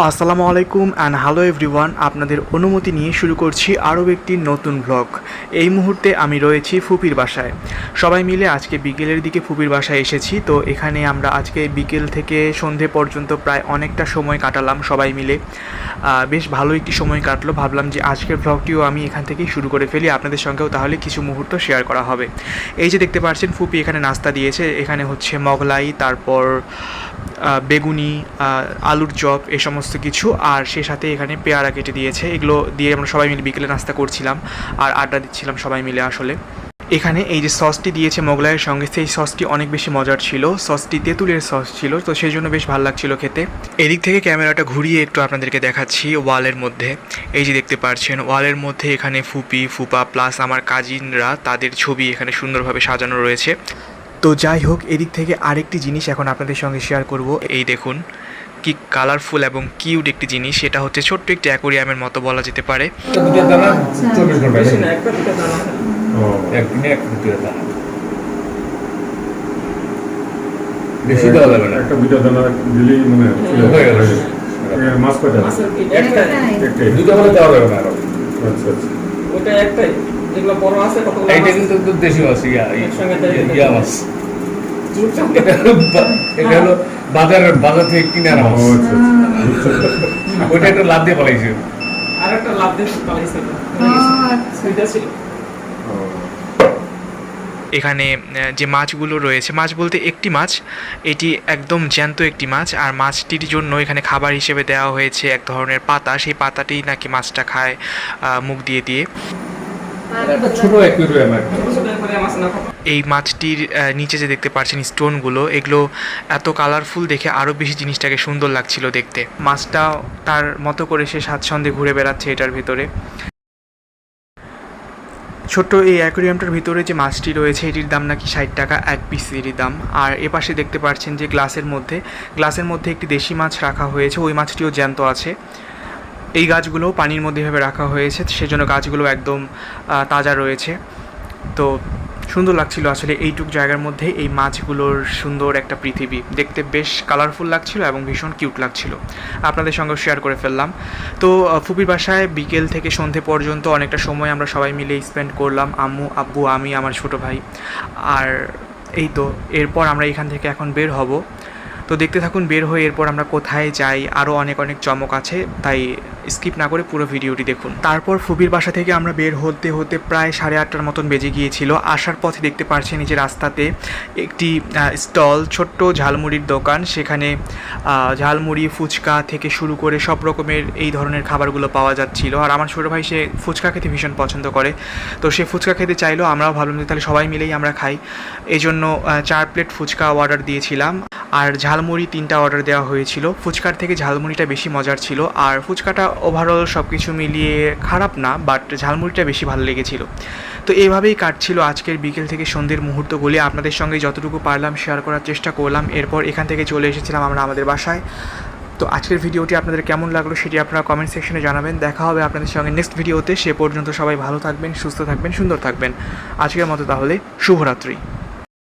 আসসালামু আলাইকুম and hello everyone আপনাদের অনুমতি নিয়ে শুরু করছি আরও একটি নতুন ব্লগ এই মুহূর্তে আমি রয়েছি ফুপির বাসায়। সবাই মিলে আজকে বিকেলের দিকে ফুপির বাসায় এসেছি, তো এখানে আমরা আজকে বিকেল থেকে সন্ধে পর্যন্ত প্রায় অনেকটা সময় কাটালাম সবাই মিলে। বেশ ভালো একটি সময় কাটলো, ভাবলাম যে আজকের ব্লগটিও আমি এখান থেকেই শুরু করে ফেলি, আপনাদের সঙ্গেও তাহলে কিছু মুহূর্ত শেয়ার করা হবে। এই যে দেখতে পাচ্ছেন, ফুপি এখানে নাস্তা দিয়েছে, এখানে হচ্ছে মগলাই, তারপর বেগুনি আলুর চপ এই সমস্ত কিছু, আর সে সাথে এখানে পেয়ারা কেটে দিয়েছে। এগুলো দিয়ে আমরা সবাই মিলে বিকেলে নাস্তা করছিলাম, আর আড্ডা দিচ্ছিলাম সবাই মিলে আসলে। এখানে এই যে সসটি দিয়েছে মোগলাইয়ের সঙ্গে, সেই সসটি অনেক বেশি মজার ছিল। সসটি তেঁতুলের সস ছিল, তো সেই জন্য বেশ ভালো লাগছিল খেতে। এদিক থেকে ক্যামেরাটা ঘুরিয়ে একটু আপনাদেরকে দেখাচ্ছি ওয়ালের মধ্যে। এই যে দেখতে পাচ্ছেন, ওয়ালের মধ্যে এখানে ফুপি, ফুপা প্লাস আমার কাজিনরা তাদের ছবি এখানে সুন্দরভাবে সাজানো রয়েছে। তো যাই হোক, এদিক থেকে আরেকটি জিনিস এখন আপনাদের সঙ্গে শেয়ার করব। এই দেখুন কি কালারফুল এবং কিউট একটি জিনিস সেটা হচ্ছে ছোট্ট একটি অ্যাকোরিয়ামের মতো বলা যেতে পারে দুটো দানা চব্বিশ ঘণ্টা বেশি না নাকি? একটা দুটো দানা ও, একদিনে এক দুটো দানা বেশি দেওয়া যাবে না একটা দুইটা দানা দিলেই মানে হয়ে গেল। মাছ কয়টা মাছের একটাই একটাই দুটো হলে দেওয়া যাবে না আচ্ছা আচ্ছা ওইটা একটাই যেগুলো বড় আছে কতগুলো এইটা কিন্তু দেশি মাছ ইয়া ইয়া- মাছ এটা হলো বা- এটা হলো বাজারের বাজার থেকে কিনে আনা ওইটা একটু লাভ দিয়ে পালাইছে আর একটা লাভ দিয়ে এখানে যে মাছগুলো রয়েছে, মাছ বলতে একটি মাছ, এটি একদম জ্যান্ত একটি মাছ, আর মাছটির জন্য এখানে খাবার হিসেবে দেওয়া হয়েছে এক ধরনের পাতা, সেই পাতাটি নাকি মাছটা খায় মুখ দিয়ে দিয়ে। ছোট এই মাছটির নিচে যে দেখতে পাচ্ছেন স্টোনগুলো, এগুলো এত কালারফুল দেখে আরও বেশি জিনিসটাকে সুন্দর লাগছিল দেখতে। মাছটা তার মতো করে সে স্বাচ্ছন্দ্যে ঘুরে বেড়াচ্ছে এটার ভিতরে। ছোট্ট এই অ্যাকোরিয়ামটার ভিতরে যে মাছটি রয়েছে, এটির দাম নাকি ষাট টাকা, এক পিস এরই দাম। আর এপাশে দেখতে পাচ্ছেন যে গ্লাসের মধ্যে গ্লাসের মধ্যে একটি দেশি মাছ রাখা হয়েছে, ওই মাছটিও জ্যান্ত আছে। এই গাছগুলোও পানির মধ্যে এভাবে রাখা হয়েছে, সেজন্য গাছগুলো একদম তাজা রয়েছে। তো সুন্দর লাগছিল আসলে এইটুক জায়গার মধ্যে এই মাছগুলোর সুন্দর একটা পৃথিবী। দেখতে বেশ কালারফুল লাগছিল এবং ভীষণ কিউট লাগছিল। আপনাদের সঙ্গে শেয়ার করে ফেললাম। তো ফুপির বাসায় বিকেল থেকে সন্ধে পর্যন্ত অনেকটা সময় আমরা সবাই মিলে স্পেন্ড করলাম, আম্মু, আব্বু, আমি, আমার ছোট ভাই। আর এই তো, এরপর আমরা এখান থেকে এখন বের হব। তো দেখতে থাকুন, বের হয়ে এরপর আমরা কোথায় যাই, আরও অনেক অনেক চমক আছে, তাই স্কিপ না করে পুরো ভিডিওটি দেখুন। তারপর ফুবির বাসা থেকে আমরা বের হতে হতে প্রায় সাড়ে আটটার মতন বেজে গিয়েছিল। আসার পথে দেখতে পারছি যে রাস্তাতে একটি স্টল, ছোট্ট ঝালমুড়ির দোকান। সেখানে ঝালমুড়ি, ফুচকা থেকে শুরু করে সব রকমের এই ধরনের খাবারগুলো পাওয়া যাচ্ছিল। আর আমার ছোটো ভাই, সে ফুচকা খেতে ভীষণ পছন্দ করে। তো সে ফুচকা খেতে চাইলো, আমরাও ভাবলাম যে তাহলে সবাই মিলেই আমরা খাই। এই জন্য চার প্লেট ফুচকা অর্ডার দিয়েছিলাম। আর ঝালমুড়ি তিনটা অর্ডার দেওয়া হয়েছিল। ফুচকার থেকে ঝালমুড়িটা বেশি মজার ছিল। আর ফুচকাটা ওভারঅল সব কিছু মিলিয়ে খারাপ না বাট ঝালমুড়িটা বেশি ভালো লেগেছিল। তো এইভাবেই কাটছিল আজকের বিকেল থেকে সন্ধ্যের মুহূর্তগুলি। আপনাদের সঙ্গে যতটুকু পারলাম শেয়ার করার চেষ্টা করলাম। এরপর এখান থেকে চলে এসেছিলাম আমরা আমাদের বাসায়। তো আজকের ভিডিওটি আপনাদের কেমন লাগল সেটি আপনারা কমেন্ট সেকশনে জানাবেন। দেখা হবে আপনাদের সঙ্গে নেক্সট ভিডিওতে সে পর্যন্ত সবাই ভালো থাকবেন, সুস্থ থাকবেন, সুন্দর থাকবেন। আজকের মতো তাহলে, শুভরাত্রি।